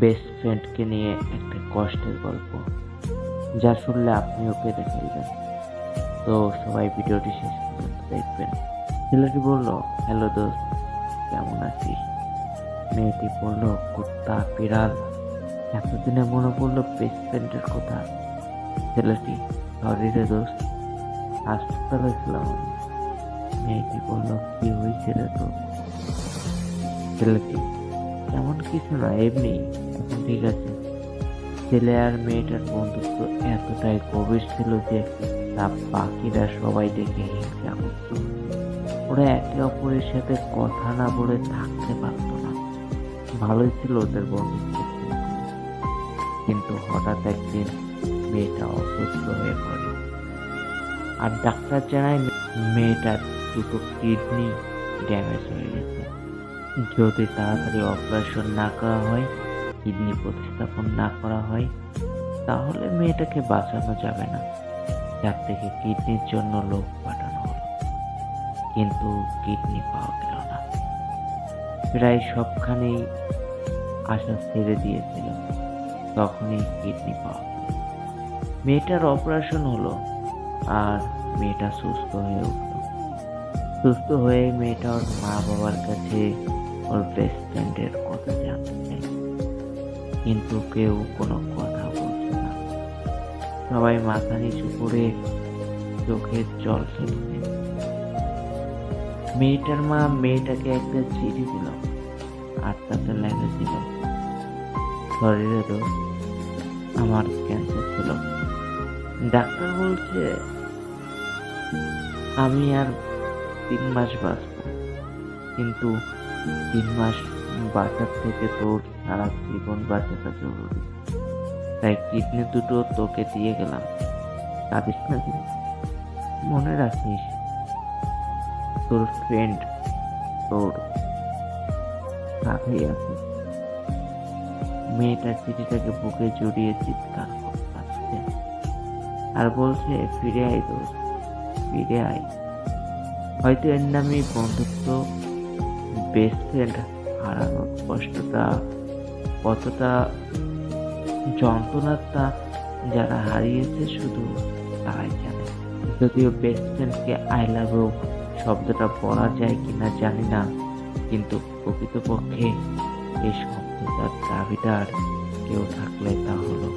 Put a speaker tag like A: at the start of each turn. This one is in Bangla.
A: বেস্ট ফ্রেন্ডকে নিয়ে একটা কষ্টের গল্প, যা শুনলে আপনিও কেঁদে ফেলবেন তো সবাই ভিডিওটি শেষ পর্যন্ত দেখবেন। ছেলেটি বলল, হ্যালো দোস্ত, কেমন আছিস? মেয়েটি বলল, কুত্তা, বিড়াল, এতদিনে মনে পড়ল বেস্ট ফ্রেন্ডের কথা। ছেলেটি, সরি রে দোস্ত, হাসপাতালে ছিলাম আমি। মেয়েটি বলল, কি রে তোর? ছেলেটি, তেমন কিছু না, এমনি। ঠিক আছে। ছেলে আর মেয়েটার বন্ধুত্ব এতটাই গভীর ছিল যে তা বাকিরা সবাই দেখে হিংসা করত ওরা একে অপরের সাথে কথা না বলে থাকতে পারত না। ভালোই ছিল ওদের বন্ধুত্ব। কিন্তু হঠাৎ একদিন মেয়েটা অসুস্থ হয়ে পড়ে। আর ডাক্তার জানায় মেয়েটার দুটো কিডনি ড্যামেজ হয়ে গেছে। যদি তাড়াতাড়ি অপারেশন না করা হয় কিডনি প্রতিস্থাপন না করা হয়, তাহলে মেয়েটাকে বাঁচানো যাবে না। যার থেকে কিডনির জন্য লোক পাঠানো হলো। কিন্তু কিডনি পাওয়া গেল না। প্রায় সবখানেই আশা ছেড়ে দিয়েছিল, তখনই কিডনি পাওয়া মেয়েটার অপারেশন হলো আর মেয়েটা সুস্থ হয়ে উঠল। সুস্থ হয়ে মেয়েটা ওর মা বাবার কাছে ওর বেস্ট ফ্রেন্ডের কথা জানতে কিন্তু কেউ কোনো কথা বলছে না। সবাই মাথা নিচু করে চোখের জল ফেলছে মেয়েটার মা মেয়েটাকে একটা চিঠি দিল, আর তাতে লেগে ছিল, শরীরে তো আমার ক্যান্সার ছিল। ডাক্তার বলছে, আমি আর তিন মাস বাঁচব, কিন্তু তিন মাস বাঁচার থেকে তোর সারা জীবন বাঁচাটা জরুরি। তাই কিডনি দুটো তোকে দিয়ে গেলাম। কাঁদিস না মনে রাখিস, তোর ফ্রেন্ড তোর সাথেই আছে। মেয়েটার চিঠিটাকে বুকে জড়িয়ে চিৎকার করতে আর বলছে, ফিরে আয় দোস্ত, ফিরে আয়। হয়তো এর নামে বন্ধুত্ব বেস্ট ফ্রেন্ড হারানোর কষ্টটা কতটা যন্ত্রণার তা যারা হারিয়েছে শুধু তারাই জানে। যদিও বেস্ট ফ্রেন্ডকে আই লাভ ইউ শব্দটা বলা যায় কিনা জানি না, কিন্তু প্রকৃতপক্ষে এই শব্দটার দাবিদার কেউ থাকলে তা হলো।